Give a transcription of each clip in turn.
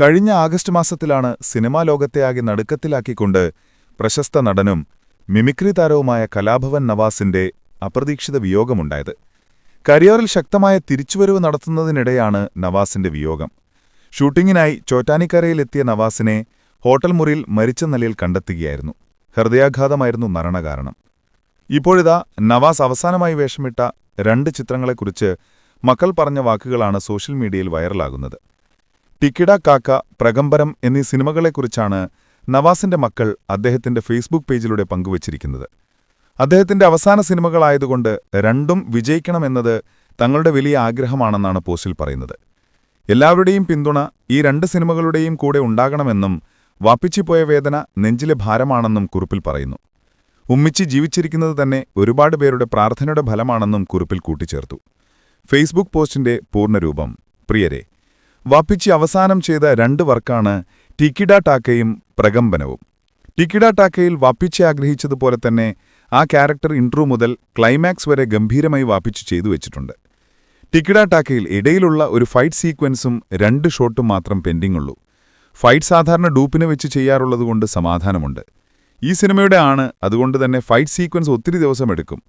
കഴിഞ്ഞ ആഗസ്റ്റ് മാസത്തിലാണ് സിനിമാ ലോകത്തെയാകെ നടുക്കത്തിലാക്കിക്കൊണ്ട് പ്രശസ്ത നടനും മിമിക്രി താരവുമായ കലാഭവൻ നവാസിന്റെ അപ്രതീക്ഷിത വിയോഗമുണ്ടായത്. കരിയറിൽ ശക്തമായ തിരിച്ചുവരവ് നടത്തുന്നതിനിടെയാണ് നവാസിന്റെ വിയോഗം. ഷൂട്ടിങ്ങിനായി ചോറ്റാനിക്കരയിലെത്തിയ നവാസിനെ ഹോട്ടൽ മുറിയിൽ മരിച്ച നിലയിൽ കണ്ടെത്തുകയായിരുന്നു. ഹൃദയാഘാതമായിരുന്നു മരണകാരണം. ഇപ്പോഴിതാ നവാസ് അവസാനമായി വേഷമിട്ട രണ്ട് ചിത്രങ്ങളെക്കുറിച്ച് മക്കൾ പറഞ്ഞ വാക്കുകളാണ് സോഷ്യൽ മീഡിയയിൽ വൈറലാകുന്നത്. ടിക്കിട കാക്ക പ്രകമ്പരം എന്നീ സിനിമകളെക്കുറിച്ചാണ് നവാസിന്റെ മക്കൾ അദ്ദേഹത്തിന്റെ ഫേസ്ബുക്ക് പേജിലൂടെ പങ്കുവച്ചിരിക്കുന്നത്. അദ്ദേഹത്തിന്റെ അവസാന സിനിമകളായതുകൊണ്ട് രണ്ടും വിജയിക്കണമെന്നത് തങ്ങളുടെ വലിയ ആഗ്രഹമാണെന്നാണ് പോസ്റ്റിൽ പറയുന്നത്. എല്ലാവരുടെയും പിന്തുണ ഈ രണ്ട് സിനിമകളുടെയും കൂടെ ഉണ്ടാകണമെന്നും വാപ്പിച്ചിപ്പോയ വേദന നെഞ്ചിലെ ഭാരമാണെന്നും കുറിപ്പിൽ പറയുന്നു. ഉമ്മിച്ചി ജീവിച്ചിരിക്കുന്നത് തന്നെ ഒരുപാട് പേരുടെ പ്രാർത്ഥനയുടെ ഫലമാണെന്നും കുറിപ്പിൽ കൂട്ടിച്ചേർത്തു. ഫേസ്ബുക്ക് പോസ്റ്റിന്റെ പൂർണരൂപം പ്രിയരെ വാപ്പിച്ചി അവസാനം ചെയ്ത രണ്ട് വർക്കാണ് ടിക്കിഡ ടാക്കയും പ്രകമ്പനവും. ടിക്കിഡ ടാക്കയിൽ വാപ്പിച്ചി ആഗ്രഹിച്ചതുപോലെ തന്നെ ആ ക്യാരക്ടർ ഇൻട്രോ മുതൽ ക്ലൈമാക്സ് വരെ ഗംഭീരമായി വാപ്പിച്ച് ചെയ്തു വെച്ചിട്ടുണ്ട്. ടിക്കിഡ ടാക്കയിൽ ഇടയിലുള്ള ഒരു ഫൈറ്റ് സീക്വൻസും രണ്ട് ഷോട്ടും മാത്രം പെൻഡിങ്ങുള്ളൂ. ഫൈറ്റ് സാധാരണ ഡൂപ്പിനെ വെച്ച് ചെയ്യാറുള്ളതുകൊണ്ട് സമാധാനമുണ്ട്. ഈ സിനിമയുടെ ആണ് അതുകൊണ്ട് തന്നെ ഫൈറ്റ് സീക്വൻസ് ഒത്തിരി ദിവസം എടുക്കും.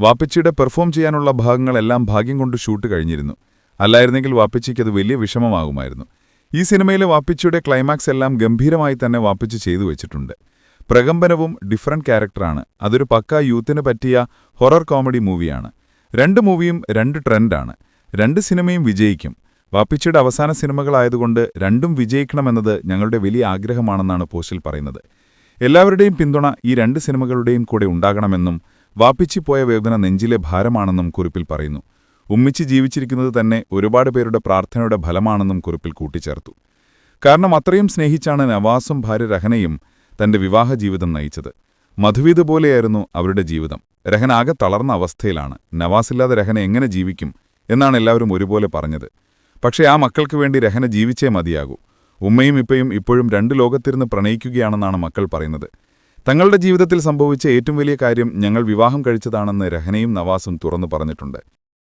വാപ്പിച്ചിയുടെ പെർഫോം ചെയ്യാനുള്ള ഭാഗങ്ങളെല്ലാം ഭാഗ്യം കൊണ്ട് ഷൂട്ട് കഴിഞ്ഞിരുന്നു. അല്ലായിരുന്നെങ്കിൽ വാപ്പിച്ചിക്ക് അത് വലിയ വിഷമമാകുമായിരുന്നു. ഈ സിനിമയിലെ വാപ്പിച്ചിയുടെ ക്ലൈമാക്സ് എല്ലാം ഗംഭീരമായി തന്നെ വാപ്പിച്ച് ചെയ്തു വെച്ചിട്ടുണ്ട്. പ്രകമ്പനവും ഡിഫറന്റ് ക്യാരക്ടറാണ് അതൊരു പക്ക യൂത്തിന് പറ്റിയ ഹൊറർ കോമഡി മൂവിയാണ് രണ്ട് മൂവിയും രണ്ട് ട്രെൻഡാണ് രണ്ട് സിനിമയും വിജയിക്കും. വാപ്പിച്ചിയുടെ അവസാന സിനിമകളായതുകൊണ്ട് രണ്ടും വിജയിക്കണമെന്നത് ഞങ്ങളുടെ വലിയ ആഗ്രഹമാണെന്നാണ് പോസ്റ്റിൽ പറയുന്നത്. എല്ലാവരുടെയും പിന്തുണ ഈ രണ്ട് സിനിമകളുടെയും കൂടെ ഉണ്ടാകണമെന്നും വാപ്പിച്ചി പോയ വേദന നെഞ്ചിലെ ഭാരമാണെന്നും കുറിപ്പിൽ പറയുന്നു. ഉമ്മിച്ചി ജീവിച്ചിരിക്കുന്നത് തന്നെ ഒരുപാട് പേരുടെ പ്രാർത്ഥനയുടെ ഫലമാണെന്നും കുറിപ്പിൽ കൂട്ടിച്ചേർത്തു. കാരണം അത്രയും സ്നേഹിച്ചാണ് നവാസും ഭാര്യ രഹനയും തന്റെ വിവാഹ ജീവിതം നയിച്ചത്. മധുവീത് പോലെയായിരുന്നു അവരുടെ ജീവിതം. രഹന ആകെ തളർന്ന അവസ്ഥയിലാണ്. നവാസില്ലാതെ രഹന എങ്ങനെ ജീവിക്കും എന്നാണ് എല്ലാവരും ഒരുപോലെ പറഞ്ഞത്. പക്ഷേ ആ മക്കൾക്ക് വേണ്ടി രഹന ജീവിച്ചേ മതിയാകൂ. ഉമ്മയും ഇപ്പയും ഇപ്പോഴും രണ്ട് ലോകത്തിരുന്ന് പ്രണയിക്കുകയാണെന്നാണ് മക്കൾ പറയുന്നത്. തങ്ങളുടെ ജീവിതത്തിൽ സംഭവിച്ച ഏറ്റവും വലിയ കാര്യം ഞങ്ങൾ വിവാഹം കഴിച്ചതാണെന്ന് രഹനയും നവാസും തുറന്നു പറഞ്ഞിട്ടുണ്ട്.